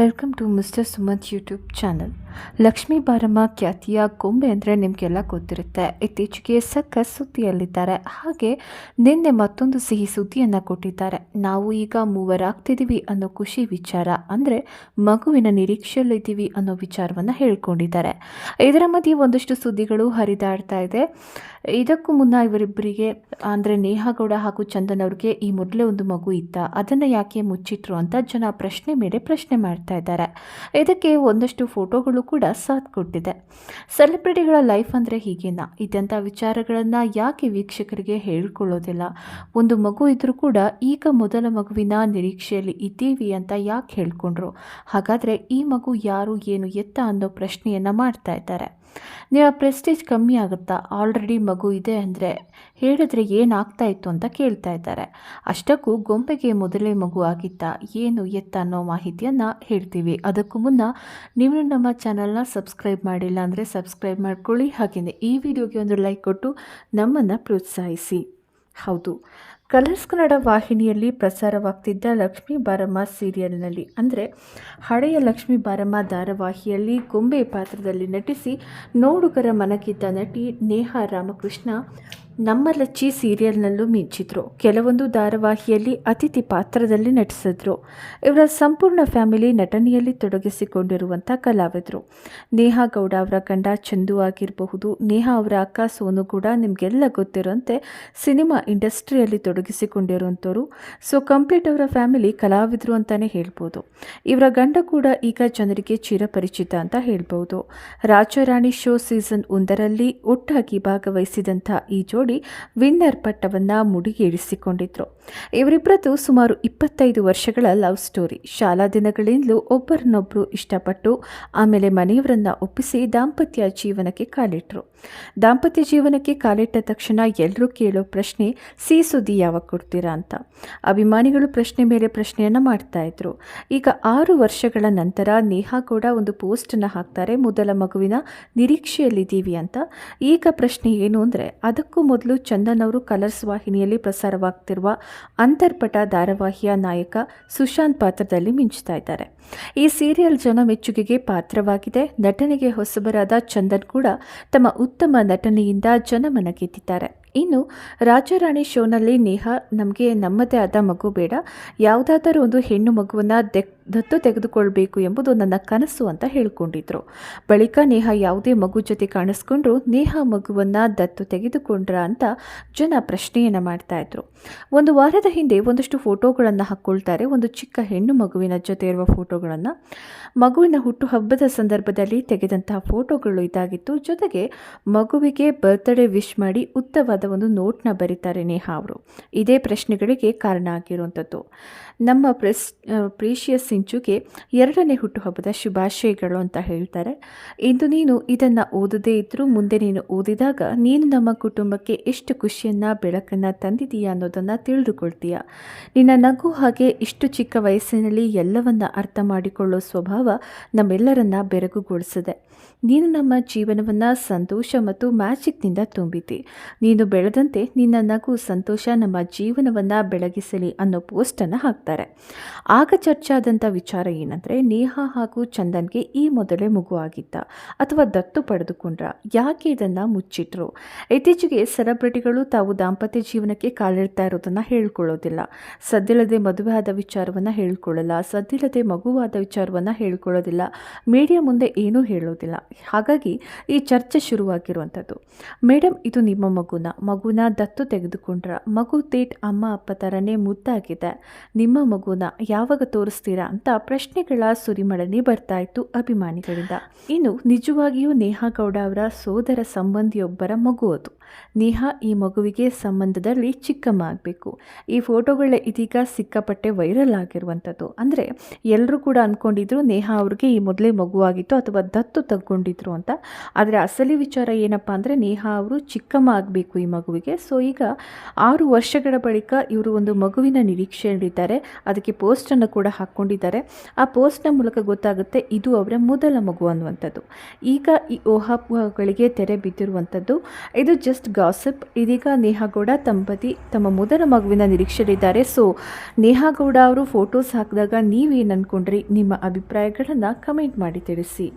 Welcome to mister Sumanth YouTube channel Lakshmi Baramma ಖ್ಯಾತಿಯ ಕೊಂಬೆ ಅಂದರೆ ನಿಮಗೆಲ್ಲ ಗೊತ್ತಿರುತ್ತೆ ಇತ್ತೀಚೆಗೆ ಸಕ್ಕ ಸುದ್ದಿಯಲ್ಲಿದ್ದಾರೆ ಹಾಗೆ ನಿನ್ನೆ ಮತ್ತೊಂದು ಸಿಹಿ ಸುದ್ದಿಯನ್ನು ಕೊಟ್ಟಿದ್ದಾರೆ ನಾವು ಈಗ ಮೂವರಾಗ್ತಿದ್ದೀವಿ ಅನ್ನೋ ಖುಷಿ ವಿಚಾರ ಅಂದರೆ ಮಗುವಿನ ನಿರೀಕ್ಷೆಯಲ್ಲಿದ್ದೀವಿ ಅನ್ನೋ ವಿಚಾರವನ್ನು ಹೇಳ್ಕೊಂಡಿದ್ದಾರೆ ಇದರ ಮಧ್ಯೆ ಒಂದಷ್ಟು ಸುದ್ದಿಗಳು ಹರಿದಾಡ್ತಾ ಇದೆ ಇದಕ್ಕೂ ಮುನ್ನ ಇವರಿಬ್ಬರಿಗೆ ಅಂದರೆ ನೇಹಾಗೌಡ ಹಾಗೂ ಚಂದನ್ ಅವ್ರಿಗೆ ಈ ಮೊದಲೇ ಒಂದು ಮಗು ಇತ್ತ ಅದನ್ನು ಯಾಕೆ ಮುಚ್ಚಿಟ್ರು ಅಂತ ಜನ ಪ್ರಶ್ನೆ ಮೇಲೆ ಪ್ರಶ್ನೆ ಮಾಡ್ತಾ ಇದ್ದಾರೆ. ಇದಕ್ಕೆ ಒಂದಷ್ಟು ಫೋಟೋಗಳು ಕೂಡ ಸಾಥ್ ಕೊಟ್ಟಿದೆ. ಸೆಲೆಬ್ರಿಟಿಗಳ ಲೈಫ್ ಅಂದರೆ ಹೀಗೇನ? ಇದ್ದಂಥ ವಿಚಾರಗಳನ್ನು ಯಾಕೆ ವೀಕ್ಷಕರಿಗೆ ಹೇಳ್ಕೊಳ್ಳೋದಿಲ್ಲ? ಒಂದು ಮಗು ಇದ್ದರೂ ಕೂಡ ಈಗ ಮೊದಲ ಮಗುವಿನ ನಿರೀಕ್ಷೆಯಲ್ಲಿ ಇದ್ದೀವಿ ಅಂತ ಯಾಕೆ ಹೇಳ್ಕೊಂಡ್ರು? ಹಾಗಾದರೆ ಈ ಮಗು ಯಾರು, ಏನು, ಎತ್ತ ಅನ್ನೋ ಪ್ರಶ್ನೆಯನ್ನು ಮಾಡ್ತಾ ಇದ್ದಾರೆ. ನಿಮ್ಮ ಪ್ರೆಸ್ಟೇಜ್ ಕಮ್ಮಿ ಆಗುತ್ತಾ? ಆಲ್ರೆಡಿ ಮಗು ಇದೆ ಅಂದರೆ ಹೇಳಿದ್ರೆ ಏನಾಗ್ತಾ ಇತ್ತು ಅಂತ ಕೇಳ್ತಾ ಇದ್ದಾರೆ. ಅಷ್ಟಕ್ಕೂ ಗೊಂಬೆಗೆ ಮೊದಲೇ ಮಗು ಆಗಿತ್ತಾ ಏನು ಎತ್ತ ಅನ್ನೋ ಮಾಹಿತಿಯನ್ನು ಹೇಳ್ತೀವಿ. ಅದಕ್ಕೂ ಮುನ್ನ ನೀವು ನಮ್ಮ ಚಾನಲ್ನ ಸಬ್ಸ್ಕ್ರೈಬ್ ಮಾಡಿಲ್ಲ ಅಂದರೆ ಸಬ್ಸ್ಕ್ರೈಬ್ ಮಾಡ್ಕೊಳ್ಳಿ. ಹಾಗೆಯೇ ಈ ವಿಡಿಯೋಗೆ ಒಂದು ಲೈಕ್ ಕೊಟ್ಟು ನಮ್ಮನ್ನು ಪ್ರೋತ್ಸಾಹಿಸಿ. ಹೌದು. ಕಲರ್ಸ್ ಕನ್ನಡ ವಾಹಿನಿಯಲ್ಲಿ ಪ್ರಸಾರವಾಗ್ತಿದ್ದ ಲಕ್ಷ್ಮೀ ಬಾರಮ್ಮ ಸೀರಿಯಲ್ನಲ್ಲಿ, ಅಂದರೆ ಹಳೆಯ ಲಕ್ಷ್ಮೀ ಬಾರಮ್ಮ ಧಾರಾವಾಹಿಯಲ್ಲಿ ಗೊಂಬೆ ಪಾತ್ರದಲ್ಲಿ ನಟಿಸಿ ನೋಡುಗರ ಮನಗಿದ್ದ ನಟಿ ನೇಹಾ ರಾಮಕೃಷ್ಣ ನಮ್ಮ ಲಚ್ಚಿ ಸೀರಿಯಲ್ನಲ್ಲೂ ಮಿಂಚಿದ್ರು. ಕೆಲವೊಂದು ಧಾರಾವಾಹಿಯಲ್ಲಿ ಅತಿಥಿ ಪಾತ್ರದಲ್ಲಿ ನಟಿಸಿದ್ರು. ಇವರ ಸಂಪೂರ್ಣ ಫ್ಯಾಮಿಲಿ ನಟನೆಯಲ್ಲಿ ತೊಡಗಿಸಿಕೊಂಡಿರುವಂಥ ಕಲಾವಿದರು. ನೇಹಾ ಗೌಡ ಅವರ ಗಂಡ ಚಂದು ಆಗಿರಬಹುದು. ನೇಹಾ ಅವರ ಅಕ್ಕ ಸೋನು ಕೂಡ ನಿಮಗೆಲ್ಲ ಗೊತ್ತಿರೋಂತೆ ಸಿನಿಮಾ ಇಂಡಸ್ಟ್ರಿಯಲ್ಲಿ ತೊಡಗಿಸಿಕೊಂಡಿರುವಂಥವ್ರು. ಸೊ, ಕಂಪ್ಲೀಟ್ ಅವರ ಫ್ಯಾಮಿಲಿ ಕಲಾವಿದರು ಅಂತಲೇ ಹೇಳ್ಬೋದು. ಇವರ ಗಂಡ ಕೂಡ ಈಗ ಜನರಿಗೆ ಚಿರಪರಿಚಿತ ಅಂತ ಹೇಳ್ಬೋದು. ರಾಜಾರಾಣಿ ಶೋ ಸೀಸನ್ ಒಂದರಲ್ಲಿ ಒಟ್ಟಾಗಿ ಭಾಗವಹಿಸಿದಂಥ ಈ ಜೋಡಿ ವಿನ್ನರ್ ಪಟ್ಟವನ್ನು ಮುಡಿಗೇರಿಸಿಕೊಂಡಿದ್ರು. ಇವರಿಬ್ಬರದ್ದು ಸುಮಾರು ಇಪ್ಪತ್ತೈದು ವರ್ಷಗಳ ಲವ್ ಸ್ಟೋರಿ. ಶಾಲಾ ದಿನಗಳಿಂದಲೂ ಒಬ್ಬರನ್ನೊಬ್ಬರು ಇಷ್ಟಪಟ್ಟು ಆಮೇಲೆ ಮನೆಯವರನ್ನ ಒಪ್ಪಿಸಿ ದಾಂಪತ್ಯ ಜೀವನಕ್ಕೆ ಕಾಲಿಟ್ಟರು ದಾಂಪತ್ಯ ಜೀವನಕ್ಕೆ ಕಾಲಿಟ್ಟ ತಕ್ಷಣ ಎಲ್ಲರೂ ಕೇಳೋ ಪ್ರಶ್ನೆ ಸಿ ಸುದ್ದಿ ಯಾವಾಗ ಕೊಡ್ತೀರಾ ಅಂತ? ಅಭಿಮಾನಿಗಳು ಪ್ರಶ್ನೆ ಮೇಲೆ ಪ್ರಶ್ನೆಯನ್ನು ಮಾಡ್ತಾ ಇದ್ರು. ಈಗ ಆರು ವರ್ಷಗಳ ನಂತರ ನೇಹಾ ಕೂಡ ಒಂದು ಪೋಸ್ಟನ್ನು ಹಾಕ್ತಾರೆ, ಮೊದಲ ಮಗುವಿನ ನಿರೀಕ್ಷೆಯಲ್ಲಿದ್ದೀವಿ ಅಂತ. ಈಗ ಪ್ರಶ್ನೆ ಏನು ಅಂದರೆ, ಅದಕ್ಕೂ ಮೊದಲು ಚಂದನ್ ಅವರು ಕಲರ್ಸ್ ವಾಹಿನಿಯಲ್ಲಿ ಪ್ರಸಾರವಾಗ್ತಿರುವ ಅಂತರ್ಪಟ ಧಾರಾವಾಹಿಯ ನಾಯಕ ಸುಶಾಂತ್ ಪಾತ್ರದಲ್ಲಿ ಮಿಂಚ್ತಾ ಇದ್ದಾರೆ. ಈ ಸೀರಿಯಲ್ ಜನ ಮೆಚ್ಚುಗೆಗೆ ಪಾತ್ರವಾಗಿದೆ. ನಟನೆಗೆ ಹೊಸಬರಾದ ಚಂದನ್ ಕೂಡ ತಮ್ಮ ಉತ್ತಮ ನಟನೆಯಿಂದ ಜನಮನ ಗೆದ್ದಿದ್ದಾರೆ ಇನ್ನು ರಾಜಾರಾಣಿ ಶೋನಲ್ಲಿ ನೇಹಾ, ನಮಗೆ ನಮ್ಮದೇ ಆದ ಮಗು ಬೇಡ. ಯಾವುದಾದರೂ ಒಂದು ಹೆಣ್ಣು ಮಗುವನ್ನು ದೆಕ್ ದತ್ತು ತೆಗೆದುಕೊಳ್ಬೇಕು ಎಂಬುದು ನನ್ನ ಕನಸು ಅಂತ ಹೇಳಿಕೊಂಡಿದ್ರು. ಬಳಿಕ ನೇಹಾ ಯಾವುದೇ ಮಗು ಜೊತೆ ಕಾಣಿಸ್ಕೊಂಡ್ರು ನೇಹಾ ಮಗುವನ್ನು ದತ್ತು ತೆಗೆದುಕೊಂಡ್ರ ಅಂತ ಜನ ಪ್ರಶ್ನೆಯನ್ನು ಮಾಡ್ತಾ ಇದ್ರು. ಒಂದು ವಾರದ ಹಿಂದೆ ಒಂದಷ್ಟು ಫೋಟೋಗಳನ್ನು ಹಾಕ್ಕೊಳ್ತಾರೆ ಒಂದು ಚಿಕ್ಕ ಹೆಣ್ಣು ಮಗುವಿನ ಜೊತೆ ಇರುವ ಫೋಟೋಗಳನ್ನು. ಮಗುವಿನ ಹುಟ್ಟುಹಬ್ಬದ ಸಂದರ್ಭದಲ್ಲಿ ತೆಗೆದಂತಹ ಫೋಟೋಗಳು ಇದಾಗಿತ್ತು. ಜೊತೆಗೆ ಮಗುವಿಗೆ ಬರ್ತ್ಡೇ ವಿಶ್ ಮಾಡಿ ಉತ್ತಮವಾದ ಒಂದು ನೋಟ್ನ ಬರೀತಾರೆ ನೇಹಾ ಅವರು. ಇದೇ ಪ್ರಶ್ನೆಗಳಿಗೆ ಕಾರಣ ಆಗಿರುವಂಥದ್ದು ನಮ್ಮ ಪ್ರೀಶಿಯಸ್ ಸಿಂಚುಗೆ ಎರಡನೇ ಹುಟ್ಟುಹಬ್ಬದ ಶುಭಾಶಯಗಳು ಅಂತ ಹೇಳ್ತಾರೆ. ಇಂದು ನೀನು ಇದನ್ನು ಓದದೇ ಇದ್ದರೂ ಮುಂದೆ ನೀನು ಓದಿದಾಗ ನೀನು ನಮ್ಮ ಕುಟುಂಬಕ್ಕೆ ಎಷ್ಟು ಖುಷಿಯನ್ನು, ಬೆಳಕನ್ನು ತಂದಿದೀಯಾ ಅನ್ನೋದನ್ನು ತಿಳಿದುಕೊಳ್ತೀಯ. ನಿನ್ನ ನಗು ಹಾಗೆ ಇಷ್ಟು ಚಿಕ್ಕ ವಯಸ್ಸಿನಲ್ಲಿ ಎಲ್ಲವನ್ನ ಅರ್ಥ ಮಾಡಿಕೊಳ್ಳೋ ಸ್ವಭಾವ ನಮ್ಮೆಲ್ಲರನ್ನ ಬೆರಗುಗೊಳಿಸಿದೆ ನೀನು ನಮ್ಮ ಜೀವನವನ್ನು ಸಂತೋಷ ಮತ್ತು ಮ್ಯಾಜಿಕ್ನಿಂದ ತುಂಬಿದ್ದಿ. ನೀನು ಬೆಳೆದಂತೆ ನಿನ್ನ ನಗು ಸಂತೋಷ ನಮ್ಮ ಜೀವನವನ್ನು ಬೆಳಗಿಸಲಿ ಅನ್ನೋ ಪೋಸ್ಟನ್ನು ಹಾಕ್ತಾರೆ. ಆಗ ಚರ್ಚಾದಂಥ ವಿಚಾರ ಏನಂದರೆ, ನೇಹಾ ಹಾಗೂ ಚಂದನ್ಗೆ ಈ ಮೊದಲೇ ಮಗು ಆಗಿದ್ದ ಅಥವಾ ದತ್ತು ಪಡೆದುಕೊಂಡ್ರ, ಯಾಕೆ ಇದನ್ನು ಮುಚ್ಚಿಟ್ರು? ಇತ್ತೀಚೆಗೆ ಸೆಲೆಬ್ರಿಟಿಗಳು ತಾವು ದಾಂಪತ್ಯ ಜೀವನಕ್ಕೆ ಕಾಲಿಡ್ತಾ ಇರೋದನ್ನು ಹೇಳ್ಕೊಳ್ಳೋದಿಲ್ಲ. ಸದ್ದಿಲ್ಲದೆ ಮದುವೆ ಆದ ವಿಚಾರವನ್ನು ಹೇಳ್ಕೊಳ್ಳಲ್ಲ, ಸದ್ದಿಲ್ಲದೆ ಮಗುವಾದ ವಿಚಾರವನ್ನು ಹೇಳ್ಕೊಳ್ಳೋದಿಲ್ಲ. ಮೀಡಿಯಾ ಮುಂದೆ ಏನೂ ಹೇಳೋದಿಲ್ಲ. ಹಾಗಾಗಿ ಈ ಚರ್ಚೆ ಶುರುವಾಗಿರುವಂಥದ್ದು. ಮೇಡಮ್ ಇದು ನಿಮ್ಮ ಮಗುನ. ಮಗುನ ದತ್ತು ತೆಗೆದುಕೊಂಡ್ರ ಮಗು ತೇಟ್ ಅಮ್ಮ, ಅಪ್ಪ ಥರನೇ ಮುದ್ದಾಗಿದೆ. ನಿಮ್ಮ ಮಗುನ ಯಾವಾಗ ತೋರಿಸ್ತೀರಾ ಅಂತ ಪ್ರಶ್ನೆಗಳ ಸುರಿಮಳನೆ ಬರ್ತಾ ಇತ್ತು ಅಭಿಮಾನಿಗಳಿಂದ. ಇನ್ನು ನಿಜವಾಗಿಯೂ ನೇಹಾ ಗೌಡ ಅವರ ಸೋದರ ಸಂಬಂಧಿಯೊಬ್ಬರ ಮಗು ಅದು. ನೇಹಾ ಈ ಮಗುವಿಗೆ ಸಂಬಂಧದಲ್ಲಿ ಚಿಕ್ಕಮ್ಮ ಆಗಬೇಕು ಈ ಫೋಟೋಗಳ ಇದೀಗ ಸಿಕ್ಕಾಪಟ್ಟೆ ವೈರಲ್ ಆಗಿರುವಂಥದ್ದು. ಅಂದರೆ ಎಲ್ಲರೂ ಕೂಡ ಅಂದ್ಕೊಂಡಿದ್ರು ನೇಹಾ ಅವ್ರಿಗೆ ಈ ಮೊದಲೇ ಮಗುವಾಗಿತ್ತು ಅಥವಾ ದತ್ತು ತಗೊಂಡಿದ್ರು ಅಂತ. ಆದರೆ ಅಸಲಿ ವಿಚಾರ ಏನಪ್ಪ ಅಂದರೆ ನೇಹಾ ಅವರು ಚಿಕ್ಕಮ್ಮ ಆಗಬೇಕು ಈ ಮಗುವಿಗೆ. ಸೊ ಈಗ ಆರು ವರ್ಷಗಳ ಬಳಿಕ ಇವರು ಒಂದು ಮಗುವಿನ ನಿರೀಕ್ಷೆಯಲ್ಲಿದ್ದಾರೆ. ಅದಕ್ಕೆ ಪೋಸ್ಟನ್ನು ಕೂಡ ಹಾಕ್ಕೊಂಡಿದ್ದಾರೆ. ಆ ಪೋಸ್ಟ್ನ ಮೂಲಕ ಗೊತ್ತಾಗುತ್ತೆ ಇದು ಅವರ ಮೊದಲ ಮಗು ಅನ್ನುವಂಥದ್ದು. ಈಗ ಈ ಊಹಾಪೋಹಗಳಿಗೆ ತೆರೆ ಬಿದ್ದಿರುವಂಥದ್ದು. ಇದು ಜಸ್ಟ್ ಗಾಸಿಪ್ ಇದೀಗ ನೇಹಾ ಗೌಡ ದಂಪತಿ ತಮ್ಮ ಮೊದಲ ಮಗುವಿನ ನಿರೀಕ್ಷೆಯಲ್ಲಿದ್ದಾರೆ. ಸೊ ನೇಹಾ ಗೌಡ ಅವರು ಫೋಟೋಸ್ ಹಾಕಿದಾಗ ನೀವೇನು ಅಂದ್ಕೊಂಡ್ರಿ ನಿಮ್ಮ ಅಭಿಪ್ರಾಯಗಳನ್ನು ಕಮೆಂಟ್ ಮಾಡಿ ತಿಳಿಸಿ.